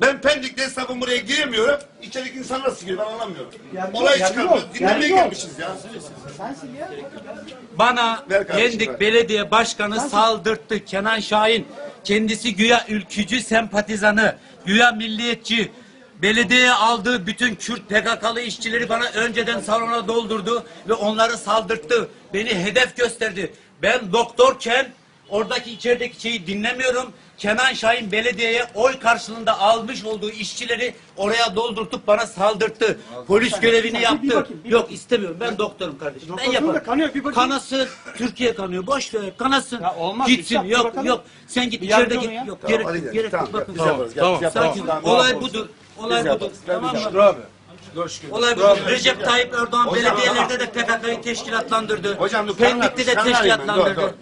Ben Pendik'te esnafım buraya giremiyorum. İçerideki insan nasıl giriyor ben anlamıyorum. Yani Olay yani Dinlemeye yani yok. gelmişiz ya. Sensin ya. Bana Pendik. Belediye Başkanı saldırttı Kenan Şahin. Kendisi güya ülkücü sempatizanı, güya milliyetçi. Belediyeye aldığı bütün Kürt PKK'lı işçileri bana önceden salona doldurdu ve onları saldırttı. Beni hedef gösterdi. Ben doktorken oradaki içerideki şeyi dinlemiyorum. Kenan Şahin belediyeye oy karşılığında almış olduğu işçileri oraya doldurtup bana saldırttı. Polis görevini bir yaptı. bakayım, bir Yok istemiyorum. Ben doktorum kardeşim. Ben Doktorsun yaparım. da kanıyor, bir bakayım. Kanasın. Türkiye kanıyor. Boş ver. Kanasın. Ya olmaz, Gitsin. bir şey Yok bakalım. yok. Sen git Bir içeride yardımcı git. olun ya. Yok Tamam, gerek hadi yok. gel. Gerek Tamam, yok. Bakın. biz yaparız. Gel, biz yaparız. Sakin. Tamam, Olay tamam. budur. Olay budur. yaparız. Gel, Tamam biz mı? yaparız. abi. Olay budur. Recep Tayyip Erdoğan belediyelerde de PKK'yı teşkilatlandırdı. Hocam dur, Pendik'te de teşkilatlandırdı.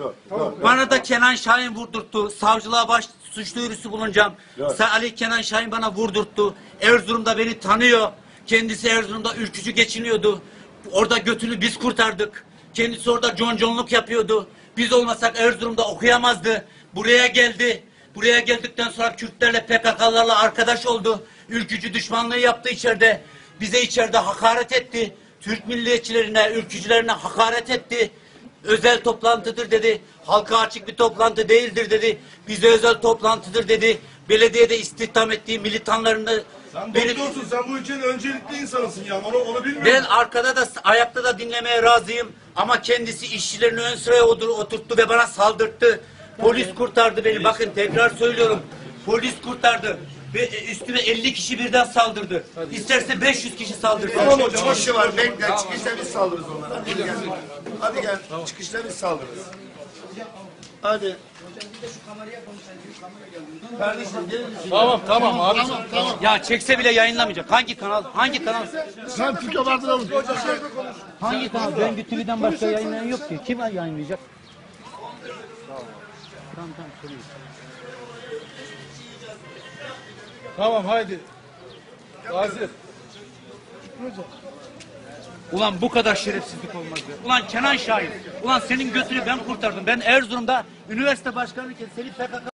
Bana da Kenan Şahin vurdurttu. Savcılığa baş suç duyurusu bulunacağım. Ali Kenan Şahin bana vurdurttu. Erzurum'da beni tanıyor. Kendisi Erzurum'da ülkücü geçiniyordu. Orada götünü biz kurtardık. Kendisi orada conconluk yapıyordu. Biz olmasak Erzurum'da okuyamazdı. Buraya geldi. Buraya geldikten sonra Kürtlerle PKK'larla arkadaş oldu. Ülkücü düşmanlığı yaptı içeride. Bize içeride hakaret etti. Türk milliyetçilerine, ülkücülerine hakaret etti. Özel toplantıdır dedi. Halka açık bir toplantı değildir dedi. Bize özel toplantıdır dedi. Belediyede istihdam ettiği militanlarını Sen benim- doktorsun, sen bu ülkenin öncelikli insanısın ya. Onu, onu bilmiyor ben arkada da ayakta da dinlemeye razıyım. Ama kendisi işçilerini ön sıraya otur- oturttu ve bana saldırttı. Polis kurtardı beni. Bakın tekrar söylüyorum. Polis kurtardı. Ve üstüme 50 kişi birden saldırdı. İsterse 500 kişi saldırsın. Tamam hocam boş var bekle çıkışta biz saldırırız onlara. Hadi gel. Hadi gel çıkışta biz saldırırız. Hadi. Kardeşim gelin. Tamam tamam abi. Ya çekse bile yayınlamayacak. Hangi kanal? Hangi kanal? Sen Türkiye vardır oğlum. Hangi kanal? Ben TV'den başka yayınlayan yok ki. Kim yayınlayacak? Tamam tamam söyleyeyim. Tamam haydi. Gazi. Ulan bu kadar şerefsizlik olmaz ya. Ulan Kenan Şahin. Ulan senin götünü ben kurtardım. Ben Erzurum'da üniversite başkanıyken seni PKK